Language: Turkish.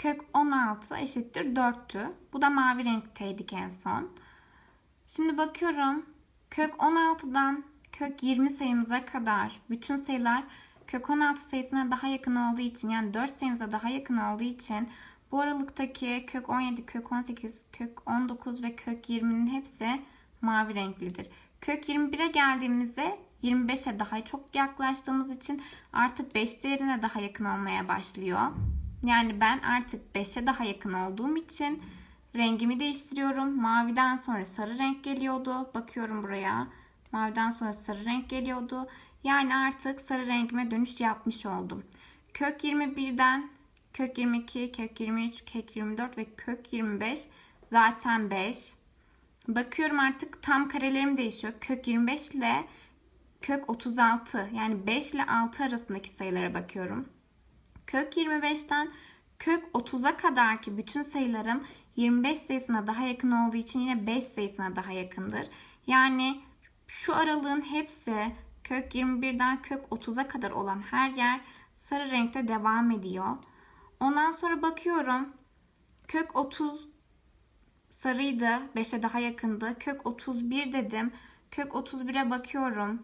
kök 16 eşittir 4'tü. Bu da mavi renkteydik en son. Şimdi bakıyorum kök 16'dan kök 20 sayımıza kadar bütün sayılar kök 16 sayısına daha yakın olduğu için yani 4 sayımıza daha yakın olduğu için bu aralıktaki kök 17, kök 18, kök 19 ve kök 20'nin hepsi mavi renklidir. Kök 21'e geldiğimizde 25'e daha çok yaklaştığımız için artık 5 değerine daha yakın olmaya başlıyor. Yani ben artık 5'e daha yakın olduğum için rengimi değiştiriyorum. Maviden sonra sarı renk geliyordu. Bakıyorum buraya. Maviden sonra sarı renk geliyordu. Yani artık sarı rengime dönüş yapmış oldum. Kök 21'den kök 22, kök 23, kök 24 ve kök 25 zaten 5. Bakıyorum artık tam karelerim değişiyor. Kök 25 ile kök 36 yani 5 ile 6 arasındaki sayılara bakıyorum. Kök 25'ten kök 30'a kadar ki bütün sayılarım 25 sayısına daha yakın olduğu için yine 5 sayısına daha yakındır. Yani şu aralığın hepsi kök 21'den kök 30'a kadar olan her yer sarı renkte devam ediyor. Ondan sonra bakıyorum. Kök 30 sarıydı. 5'e daha yakındı. Kök 31 dedim. Kök 31'e bakıyorum.